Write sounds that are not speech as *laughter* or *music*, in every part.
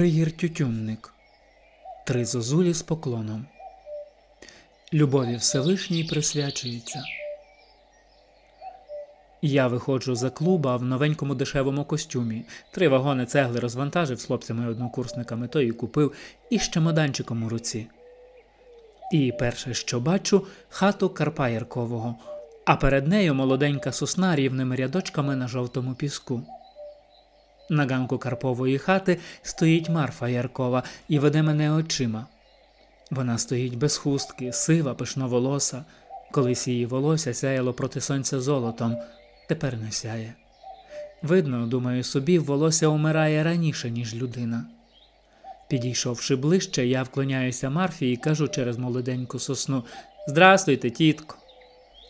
Григір Тютюнник. Три зозулі з поклоном. Любові Всевишній присвячується. Я виходжу за клуба в новенькому дешевому костюмі. Три вагони цегли розвантажив з хлопцями однокурсниками, то і купив, і з чемоданчиком у руці. І перше, що бачу, хату Карпа Яркового, а перед нею молоденька сосна рівними рядочками на жовтому піску. На ганку Карпової хати стоїть Марфа Яркова і веде мене очима. Вона стоїть без хустки, сива, пишноволоса. Колись її волосся сяяло проти сонця золотом, тепер не сяє. Видно, думаю собі, волосся умирає раніше, ніж людина. Підійшовши ближче, я вклоняюся Марфі і кажу через молоденьку сосну Здрастуйте, тітко.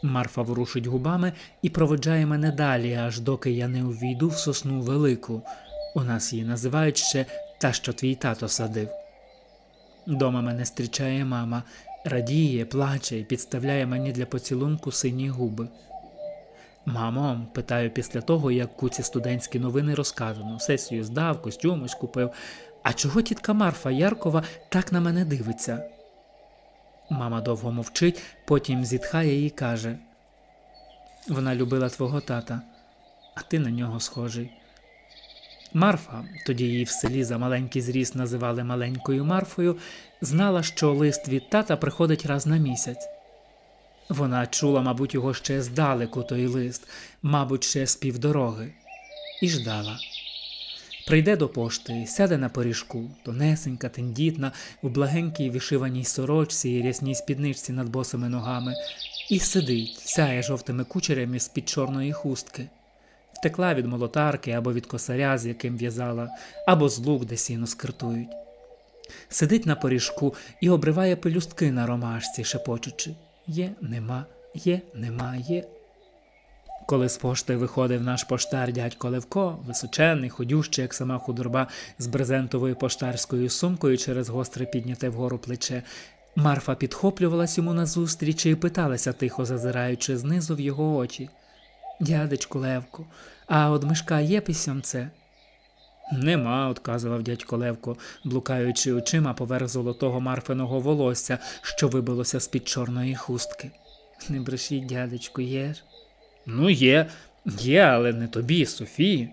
Марфа ворушить губами і проведжає мене далі, аж доки я не увійду в сосну велику. У нас її називають ще та, що твій тато садив. Дома мене зустрічає мама, радіє, плаче і підставляє мені для поцілунку сині губи. Мамо, питаю після того, як куці студентські новини розказано, сесію здав, костюм ось купив. А чого тітка Марфа Яркова так на мене дивиться? Мама довго мовчить, потім зітхає і каже: Вона любила твого тата, а ти на нього схожий. Марфа, тоді її в селі за маленький зріст називали маленькою Марфою, знала, що лист від тата приходить раз на місяць. Вона чула, мабуть, його ще здалеку той лист, мабуть, ще з півдороги, і ждала. Прийде до пошти, сяде на поріжку, тонесенька, тендітна, у благенькій вишиваній сорочці і рясній спідничці над босими ногами, і сидить, сяє жовтими кучерями з-під чорної хустки. Втекла від молотарки або від косаря, з яким в'язала, або з лук, де сіно скиртують. Сидить на поріжку і обриває пелюстки на ромашці, шепочучи Є, нема, є, нема, є. Коли з пошти виходив наш поштар дядько Левко, височенний, ходющий, як сама худорба, з брезентовою поштарською сумкою через гостре підняте вгору плече, Марфа підхоплювалась йому назустріч і питалася тихо, зазираючи знизу в його очі. Дядечку Левко, а от мишка є письомце? Нема, отказував дядько Левко, блукаючи очима поверх золотого марфиного волосся, що вибилося з-під чорної хустки. Не брешіть, дядечку, є ж? Ну, є, є, але не тобі, Софії.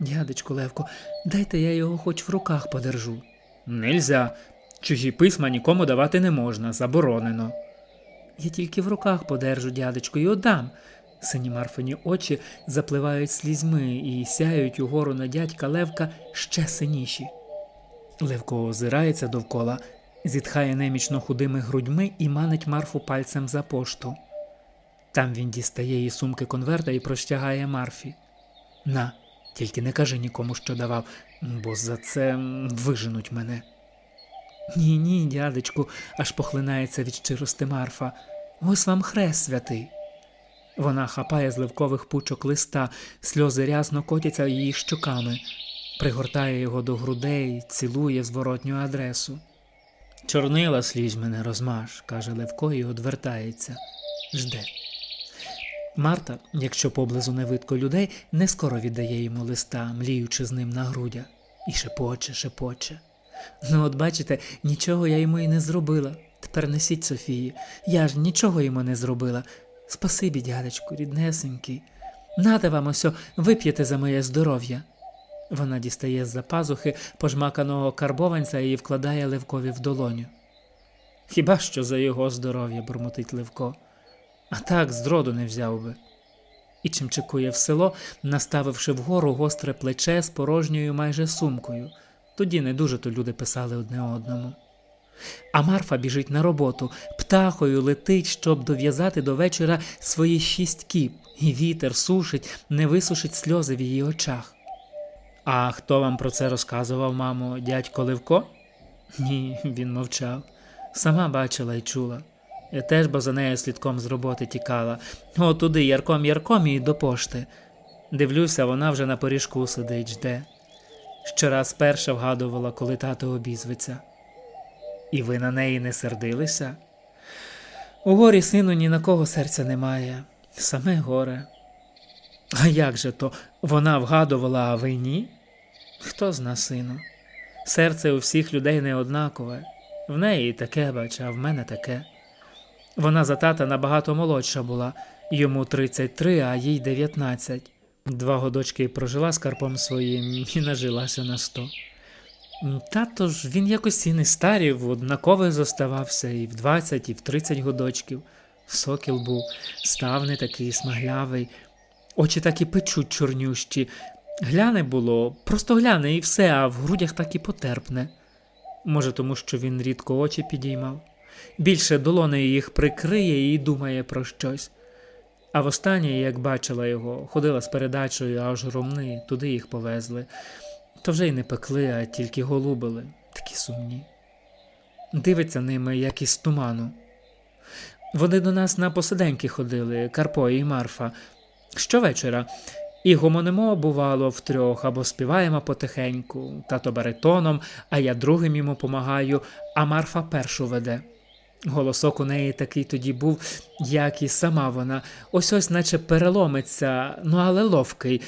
Дядечку Левко, дайте я його хоч в руках подержу. Нельзя. Чужі письма нікому давати не можна, заборонено. Я тільки в руках подержу, дядечку, і отдам. Сині Марфині очі запливають слізьми і сяють угору на дядька Левка ще синіші. Левко озирається довкола, зітхає немічно худими грудьми і манить Марфу пальцем за пошту. Там він дістає її сумки конверта і простягає Марфі. На, тільки не кажи нікому, що давав, бо за це виженуть мене. Ні, ні, дядечку, аж похлинається від щирости Марфа. Ось вам хрест святий. Вона хапає з ливкових пучок листа, сльози рясно котяться її щоками, пригортає його до грудей, цілує зворотню адресу. Чорнила слізь мене розмаш, каже Левко і одвертається. Жде. Марта, якщо поблизу не видко людей, не скоро віддає йому листа, мліючи з ним на грудях, і шепоче, шепоче. Ну, от бачите, нічого я йому і не зробила. Тепер несіть Софії. Я ж нічого йому не зробила. Спасибі, дядечку, ріднесенький. Нате вам осьо, вип'єте за моє здоров'я. Вона дістає з-за пазухи пожмаканого карбованця і вкладає Левкові в долоню. Хіба що за його здоров'я, бурмотить Левко. А так зроду не взяв би. І чимчикує в село, наставивши вгору гостре плече з порожньою майже сумкою. Тоді не дуже то люди писали одне одному. А Марфа біжить на роботу, птахою летить, щоб дов'язати до вечора свої шість кіп, і вітер сушить, не висушить сльози в її очах. А хто вам про це розказував, мамо, дядько Левко? Ні, він мовчав. Сама бачила і чула. Теж бо за нею слідком з роботи тікала. О, туди, ярком ярком і до пошти. Дивлюся, вона вже на поріжку сидить, жде. Щораз перша вгадувала, коли тато обізветься. І ви на неї не сердилися? У горі сину ні на кого серця немає, саме горе. А як же то вона вгадувала, а ви ні? Хто зна сину? Серце у всіх людей не однакове. В неї таке, бач, а в мене таке. Вона за тата набагато молодша була, йому 33, а їй 19. Два годочки прожила з карпом своїм і нажилася на 100. Тато ж він якось і не старів, однаковий зоставався і в 20, і в 30 годочків. Сокіл був, став не такий смаглявий, очі так і печуть чорнющі. Гляне було, просто гляне і все, а в грудях так і потерпне. Може, тому що він рідко очі підіймав. Більше долонею їх прикриє і думає про щось. А востаннє, як бачила його, ходила з передачею аж ромни, туди їх повезли. То вже й не пекли, а тільки голубили, такі сумні. Дивиться ними, як із туману. Вони до нас на посиденьки ходили, Карпо і Марфа. Щовечора. І гомонимо, бувало, втрьох, або співаємо потихеньку, тато баритоном, а я другим йому помагаю, а Марфа першу веде. Голосок у неї такий тоді був, як і сама вона, ось ось наче переломиться, ну але ловкий,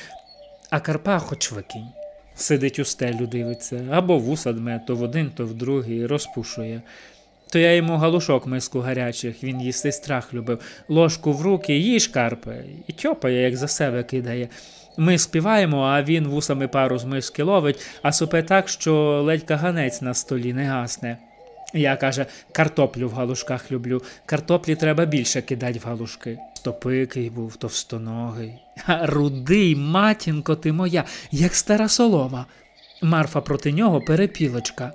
а Карпа хоч викинь. Сидить у стелю, дивиться, або вуса дме, то в один, то в другий, розпушує. То я йому галушок миску гарячих, він їсти страх любив, ложку в руки, їж карпе, і тьопає, як за себе кидає. Ми співаємо, а він вусами пару з миски ловить, а супе так, що ледь каганець на столі не гасне. Я каже, картоплю в галушках люблю. Картоплі треба більше кидать в галушки. Стопикий був, товстоногий. Рудий, матінко ти моя, як стара солома. Марфа проти нього перепілочка.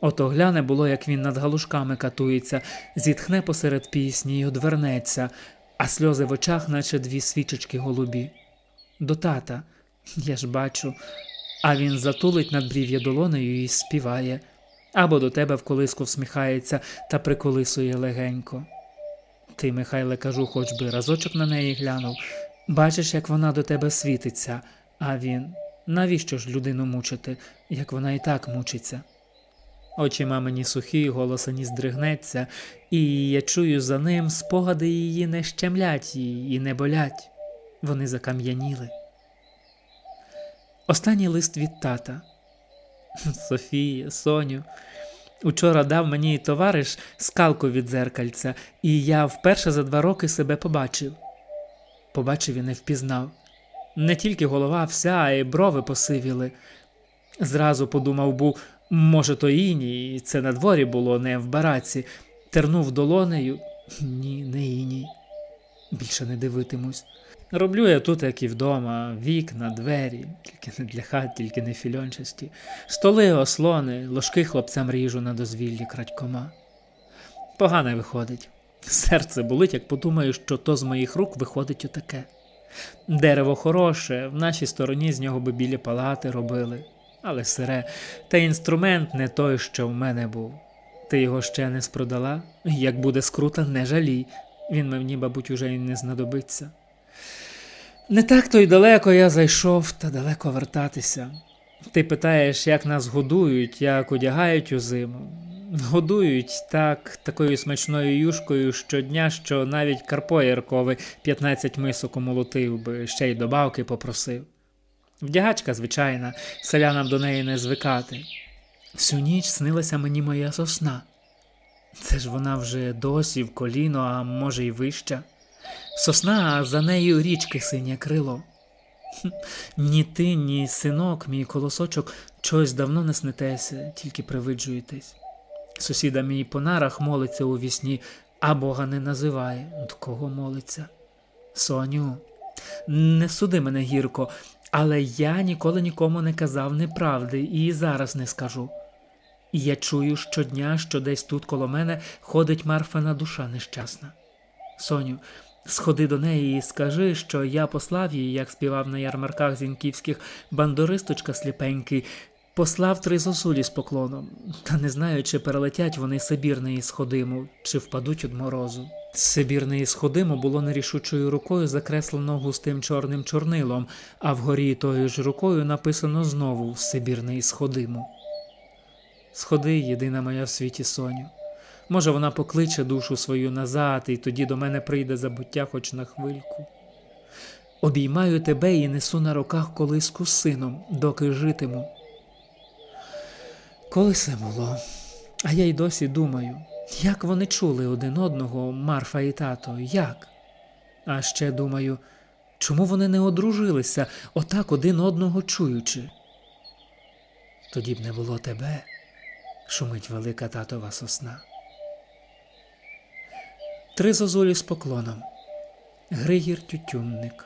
Ото гляне було, як він над галушками катується, зітхне посеред пісні й одвернеться, а сльози в очах, наче дві свічечки голубі. До тата, я ж бачу, а він затулить надбрів'я долонею і співає, або до тебе в колиску всміхається та приколисує легенько. Ти, Михайле, кажу, хоч би разочок на неї глянув. Бачиш, як вона до тебе світиться, а він навіщо ж людину мучити, як вона і так мучиться? Очі мамині сухі, голос ані здригнеться, і я чую за ним спогади її не щемлять її і не болять. Вони закам'яніли. Останній лист від тата. *laughs* Софія, Соню. Учора дав мені товариш скалку від дзеркальця, і я вперше за два роки себе побачив. Побачив і не впізнав. Не тільки голова вся, а й брови посивіли. Зразу подумав був, може, то іній, і це на дворі було, не в бараці. Тернув долонею. Ні, не іній. Більше не дивитимусь. Роблю я тут, як і вдома, вікна, двері, тільки не для хат, тільки не фільончасті, столи, ослони, ложки хлопцям ріжу на дозвіллі крадькома. Погано виходить. Серце болить, як подумаю, що то з моїх рук виходить отаке. Дерево хороше, в нашій стороні з нього би білі палати робили, але сире, та інструмент не той, що в мене був. Ти його ще не спродала, як буде скрута, не жалій, він мені, бабуть, уже й не знадобиться. Не так то й далеко я зайшов, та далеко вертатися. Ти питаєш, як нас годують, як одягають у зиму. Годують так, такою смачною юшкою щодня, що навіть Карпо Ярковий 15 мисок умолотив би, ще й добавки попросив. Вдягачка звичайна, селянам до неї не звикати. Всю ніч снилася мені моя сосна. Це ж вона вже досі в коліно, а може й вища. Сосна, а за нею річки синє крило. Ні ти, ні синок, мій колосочок, чогось давно не снитеся, тільки привиджуєтесь. Сусіда мій по нарах молиться у вісні, а Бога не називає. До кого молиться? Соню, не суди мене гірко, але я ніколи нікому не казав неправди і зараз не скажу. Я чую щодня, що десь тут коло мене ходить Марфина душа нещасна. Соню, сходи до неї і скажи, що я послав її, як співав на ярмарках зіньківських бандуристочка сліпенький, послав три зозулі з поклоном, та не знаю, чи перелетять вони Сибірної сходиму, чи впадуть від морозу. Сибірної сходиму було нерішучою рукою закреслено густим чорним чорнилом, а вгорі тою ж рукою написано знову Сибірної сходиму. Сходи, єдина моя в світі Соню. Може, вона покличе душу свою назад, і тоді до мене прийде забуття хоч на хвильку. Обіймаю тебе і несу на руках колиску сином, доки житиму. Коли це було? А я й досі думаю, як вони чули один одного, Марфа і тато, як? А ще думаю, чому вони не одружилися, отак один одного чуючи? Тоді б не було тебе, шумить велика татова сосна. Три зозулі з поклоном. Григір Тютюнник,